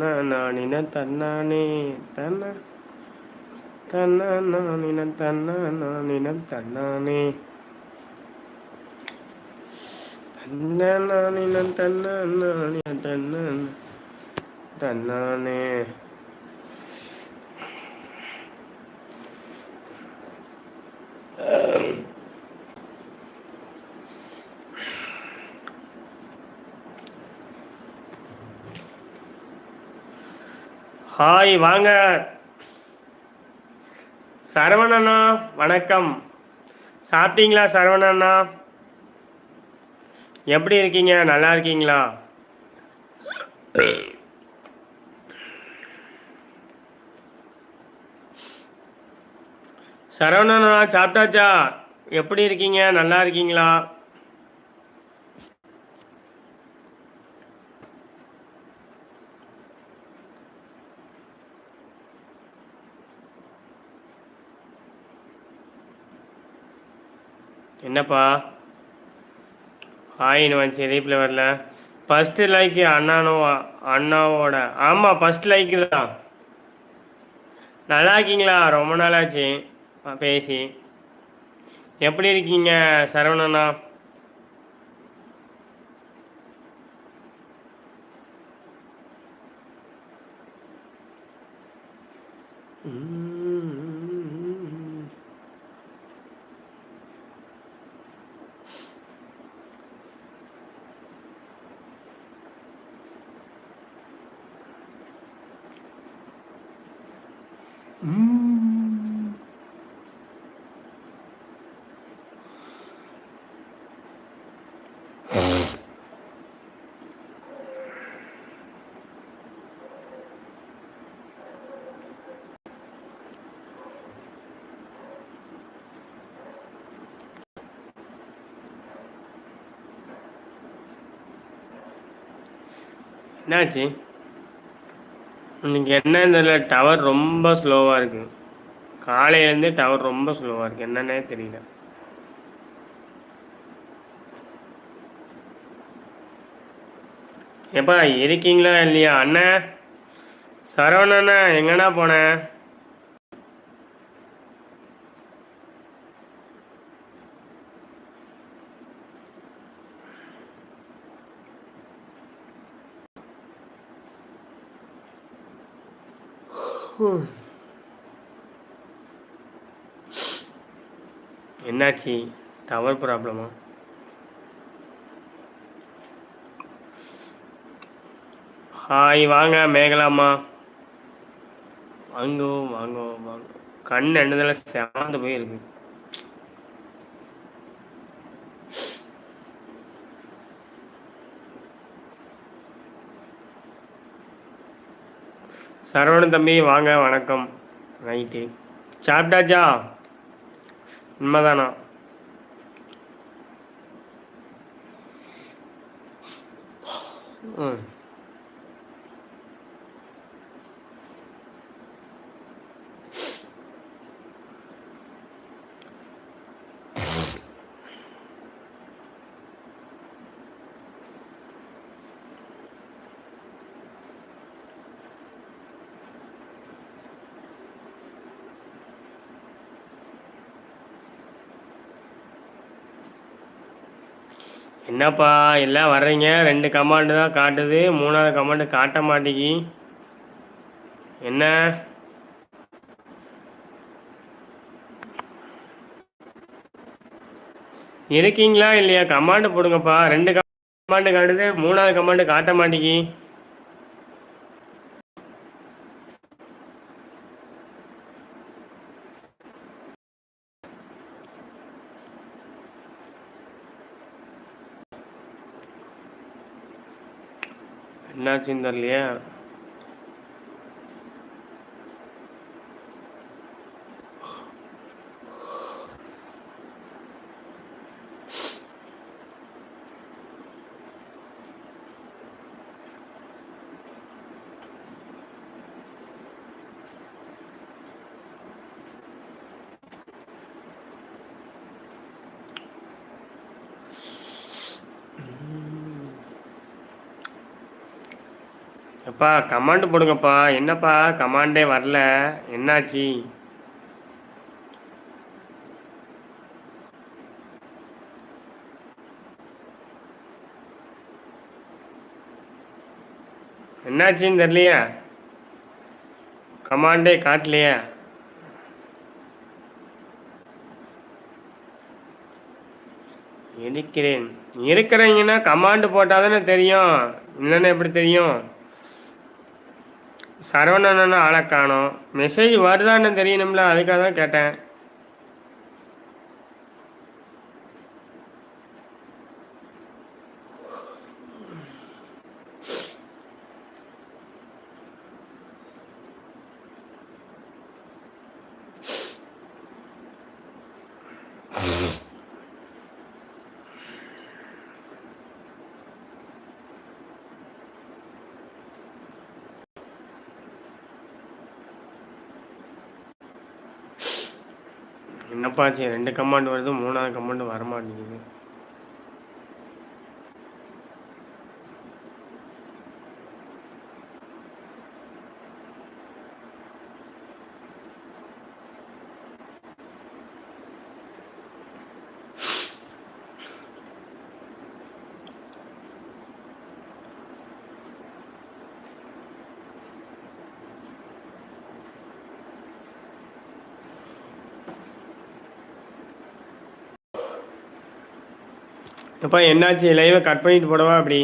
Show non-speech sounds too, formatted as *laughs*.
நானின தன்னானே தன்ன தன்னா நானின தன்னா நானின தன்னானே. தன்ன நானின தன்னா நானின தன்னா தன்னானே. ஹாய் வாங்க. சரவணண்ணா வணக்கம். சாப்பிட்டீங்களா சரவணண்ணா எப்படி இருக்கீங்க? நல்லா இருக்கீங்களா? சரவணண்ணா சாப்பிட்டாச்சா? எப்படி இருக்கீங்க? நல்லா இருக்கீங்களா? என்னப்பா? ஹாய்னு வந்துச்சு ரீப்ளை வரல. ஃபஸ்ட்டு லைக்கு அண்ணானோ அண்ணாவோட. ஆமாம் ஃபஸ்ட் லைக்கு தான். நல்லா இருக்கீங்களா? ரொம்ப நாளாச்சு. பேசி. எப்படி இருக்கீங்க சரவணண்ணா ம். ம். என்னாச்சு *laughs* இன்னைக்கு என்னன்னு தெரியல டவர் ரொம்ப ஸ்லோவாக இருக்கு. காலையிலேருந்தே டவர் ரொம்ப ஸ்லோவாக இருக்கு. என்னன்னே தெரியல. எப்பா இருக்கீங்களா இல்லையா? அண்ணன் சரவணண்ணா எங்கண்ணா போனேன் என்னாச்சு? டவர் ப்ராப்ளமா ஹாய் வாங்க மேகலாமா? வாங்கோ வாங்கோ வாங்க. கண் என்னதில் செவந்து போயிருக்கு. சரவணன் தம்பி வாங்க வணக்கம். ரைட்டு சாப்பிட்டாச்சா? உண்மைதானா? ம். என்னப்பா எல்லாம் வர்றீங்க? ரெண்டு கமாண்டு தான் காட்டுது. மூணாவது கமாண்டு காட்ட மாட்டேங்கி. என்ன? இருக்கீங்களா இல்லையா? கமாண்டு போடுங்கப்பா. ரெண்டு கமாண்டு காட்டுது. மூணாவது கமாண்டு காட்ட மாட்டேங்கி. என்னாச்சுன்னு தெரியலையே. எப்பா கமாண்டு போடுங்கப்பா. என்னப்பா கமாண்டே வரல. என்னாச்சு? என்னாச்சுன்னு தெரியலையா. கமாண்டே காட்டலையா. இருக்கிறேன். இருக்கிறீங்கன்னா கமாண்டு போட்டால் தானே தெரியும். இல்லைன்னா எப்படி தெரியும்? சரவணன் ஆளை காணோம். மெசேஜ் வருதான்னு தெரியணும்ல அதுக்காக தான் கேட்டேன். என்னப்பாச்சு ரெண்டு கமாண்ட் வருது மூணாவது கமாண்ட் வர எப்போ என்னாச்சு? லைவை கட் பண்ணிட்டு போடவா அப்படி?